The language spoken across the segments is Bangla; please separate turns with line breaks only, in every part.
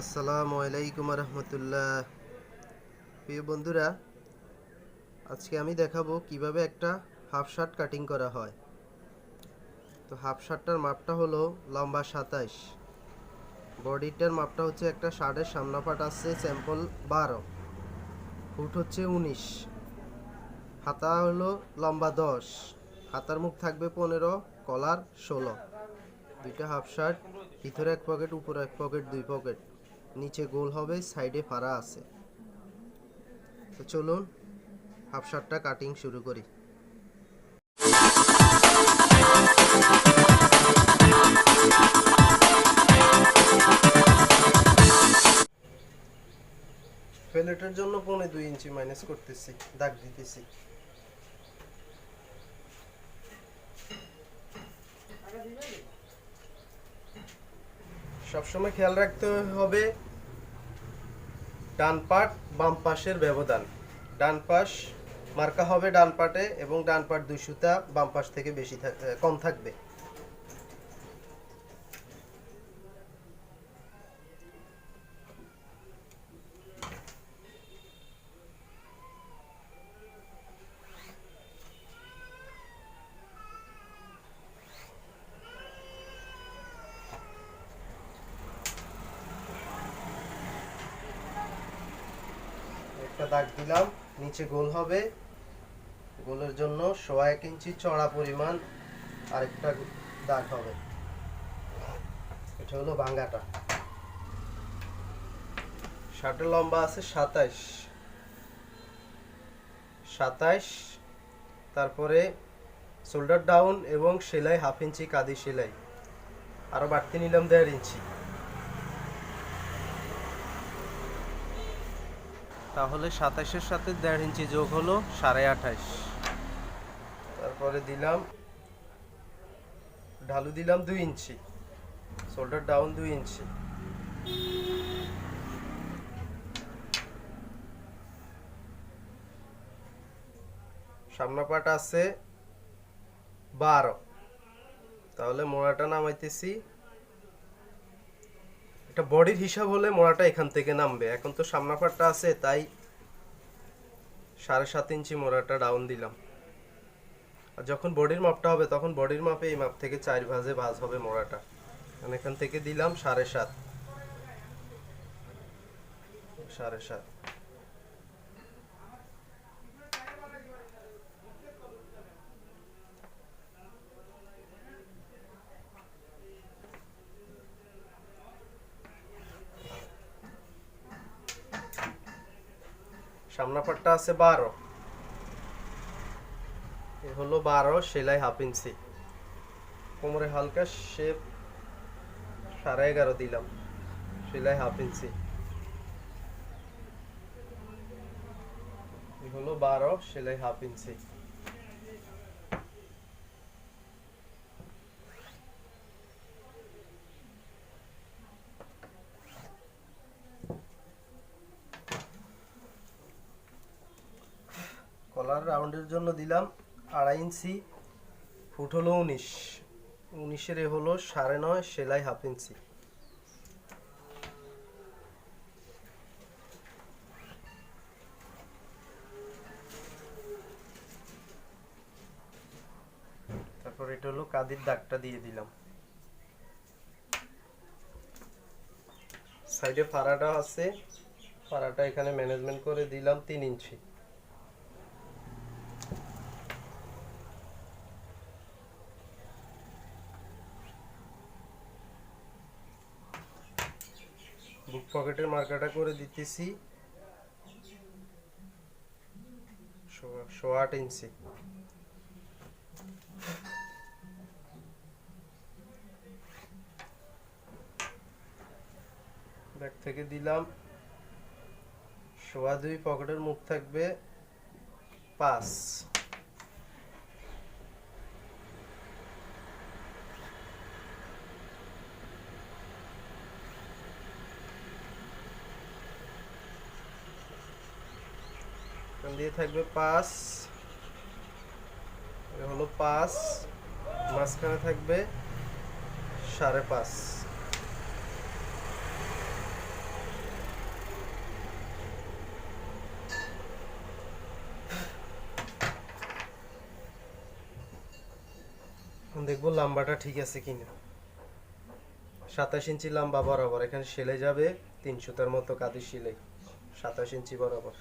আসসালামু আলাইকুম রহমতুল্লাহ। প্রিয় বন্ধুরা, আজকে আমি দেখাবো কীভাবে একটা হাফ শার্ট কাটিং করা হয়। তো হাফ শার্টটার মাপটা হলো লম্বা সাতাইশ। বডিটার মাপটা হচ্ছে একটা শার্টের সামনা পাট আছে স্যাম্পল বারো। ফুট হচ্ছে উনিশ। হাতা হলো লম্বা দশ। হাতার মুখ থাকবে পনেরো, কলার ষোলো। দুইটা হাফ শার্ট, ভিতরে এক পকেট, উপরে এক পকেট, দুই পকেট। নিচে গোল হবে, সাইডে ফাড়া আছে। তো চলুন, হাফ শার্টটা কাটিং শুরু করি। ফেলেটের জন্য পৌনে দুই ইঞ্চি মাইনাস করতেছি, দাগ দিতেছি। সবসময় খেয়াল রাখতে হবে ডান পাট বাম পাশের ব্যবধান। ডান পাশ মার্কা হবে ডান পাটে এবং ডান পাট দুই সুতা বাম পাশ থেকে বেশি কম থাকবে। একটা দাগ দিলাম, নিচে গোল হবে। গোলের জন্য সোয়া এক ইঞ্চি চড়া পরিমাণ আরেকটা দাগ হবে। এটা হলো ভাঙ্গাটা। শার্টের লম্বা আছে সাতাইশ। সাতাইশ, তারপরে শোল্ডার ডাউন এবং সেলাই, হাফ ইঞ্চি কাদি সেলাই। আরও বাড়তি নিলাম দেড় ইঞ্চি। তাহলে সাতাইশের সাথে দেড় ইঞ্চি যোগ হলো সাড়ে আঠাইশ তারপরে দিলাম, ঢালু দিলাম দুই ইঞ্চি, শোল্ডার ডাউন দুই ইঞ্চি। সামনা পাট আছে বারো। তাহলে মোড়াটা নামাইতেছি। এটা বডির হিসাব হলে মোড়াটা এখান থেকে নামবে। এখন তো সামনাফারটা আছে, তাই সাড়ে সাত ইঞ্চি মোড়াটা ডাউন দিলাম। আর যখন বডির মাপটা হবে, তখন বডির মাপে এই মাপ থেকে চার ভাজে ভাজ হবে মোড়াটা। মানে এখান থেকে দিলাম সাড়ে সাত। সাড়ে সাত। সামনা পাটটা আছে বারো। এ হলো বারো, সেলাই হাফ ইঞ্চি। কোমরে হালকা শেপ সাড়ে এগারো দিলাম। সেলাই হাফ ইঞ্চি। হলো বারো, সেলাই হাফ ইঞ্চি কলার রাউন্ডের জন্য দিলাম আড়াই ইঞ্চি, ফুট হলো উনিশ। উনিশের এ হলো সাড়ে নয়, সেলাই হাফ ইঞ্চি। তারপর এটা হলো কাদির দাগটা দিয়ে দিলাম। সাইডে ফাড়াটা আছে, ফাড়াটা এখানে ম্যানেজমেন্ট করে দিলাম তিন ইঞ্চি বুক পকেটের মার্কাটা করে দিতেছি। আট ইঞ্চি ব্যাক থেকে দিলাম। সোয়া দুই পকেটের মুখ থাকবে পাঁচ। এখান দিয়ে থাকবে পাঁচ। হলো পাঁচ। মাঝখানে থাকবে সাড়ে পাঁচ। দেখব লাম্বাটা ঠিক আছে কিনা। সাতাশ ইঞ্চি লাম্বা বরাবর, এখানে সেলে যাবে তিনশো তার মতো কাঁধে সেলে সাতাশ ইঞ্চি বরাবর।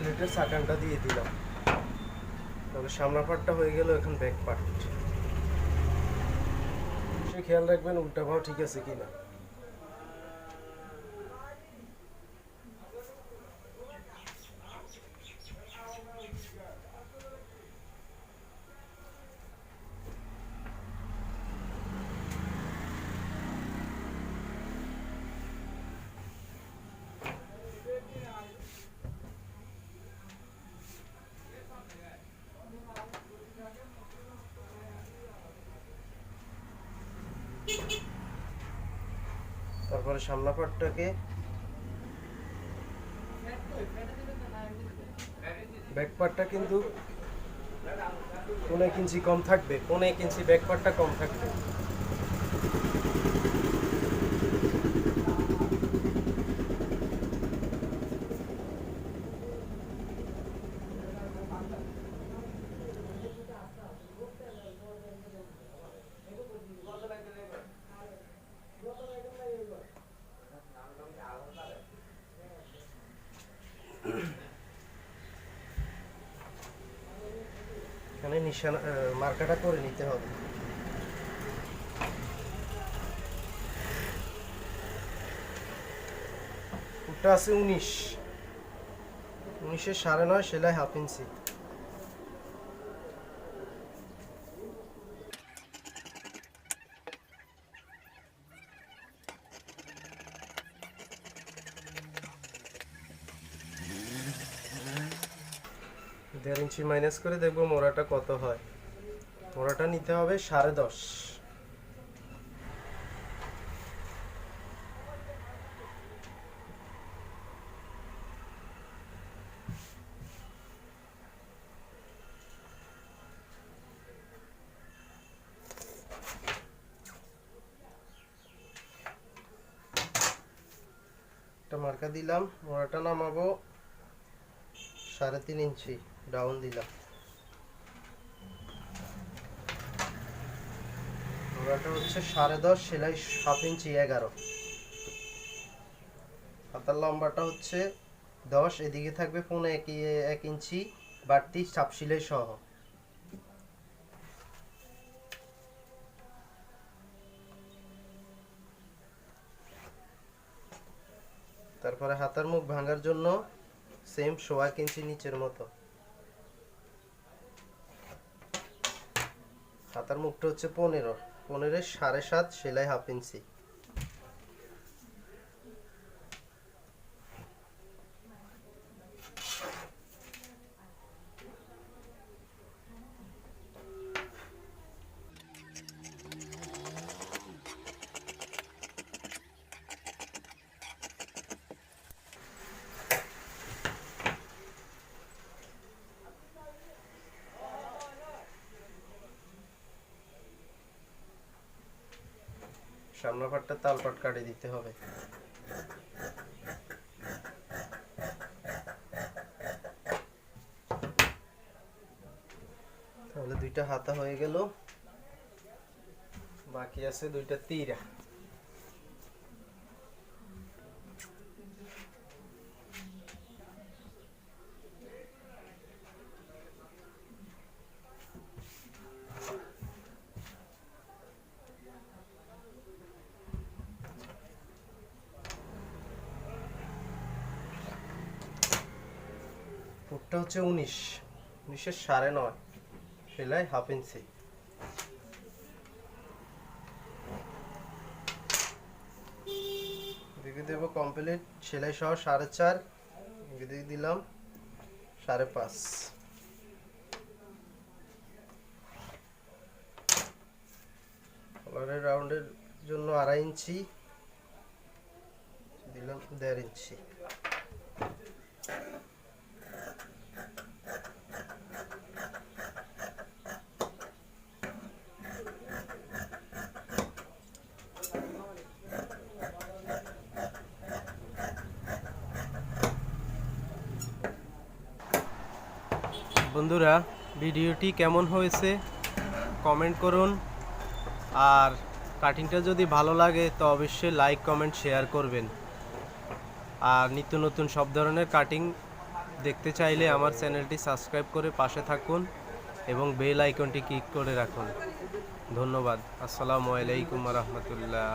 প্লেটের সাকানটা দিয়ে দিলাম। তবে সামনা পাটটা হয়ে গেল এখন ব্যাক পার্ট খেয়াল রাখবেন উল্টা ভাও ঠিক আছে কিনা। তারপরে সামলা পাটটাকে ব্যাক পার্টটা কিন্তু পনেরো ইঞ্চি কম থাকবে, পনেরো ইঞ্চি ব্যাক পার্টটা কম থাকবে। নিশানা মার্কাটা করে নিতে হবে। ওটা আছে উনিশ। উনিশে সাড়ে নয় সেলাই হাফ ইঞ্চি। দেড় ইঞ্চি মাইনাস করে দেখব মোড়াটা কত হয়। মোড়াটা নিতে হবে সাড়ে দশ। একটা মার্কা দিলাম, মোড়াটা নামাবো সাড়ে তিন ইঞ্চি। ডাউন দিলাম। ওরাটা হচ্ছে সাড়ে দশ, সেলাই সাত ইঞ্চি এগারো। হাতার লম্বাটা হচ্ছে দশ, এদিকে থাকবে পনেরো এক এক ইঞ্চি বাড়তি চাপ সেলাই সহ। তারপরে হাতার মুখ ভাঙার জন্য সেম সোয়া ইঞ্চি নিচের মতো। হাতার মুখটা হচ্ছে পনেরো। পনেরো সাড়ে সাত সেলাই হাফ ইঞ্চি। সামনা পাটটা তাল পাট কাটে দিতে হবে। তাহলে দুইটা হাতা হয়ে গেল। বাকি আছে দুইটা তীরা। ফুটটা হচ্ছে উনিশ। উনিশের সাড়ে নয়। সেলাই হাফ ইঞ্চি। এদিকে দেবো কমপ্লিট সেলাই সহ সাড়ে চার। এদিকে দিলাম সাড়ে পাঁচ। কলারের রাউন্ডের জন্য আড়াই ইঞ্চি। দিলাম দেড় ইঞ্চি। বন্ধুরা, ভিডিওটি কেমন হয়েছে কমেন্ট করুন। আর কাটিংটা যদি ভালো লাগে, তো অবশ্যই লাইক, কমেন্ট, শেয়ার করবেন। আর নিত্য নতুন সব ধরনের কাটিং দেখতে চাইলে আমার চ্যানেলটি সাবস্ক্রাইব করে পাশে থাকুন এবং বেল আইকনটি ক্লিক করে রাখুন। ধন্যবাদ। আসসালামু আলাইকুম রহমতুল্লাহ।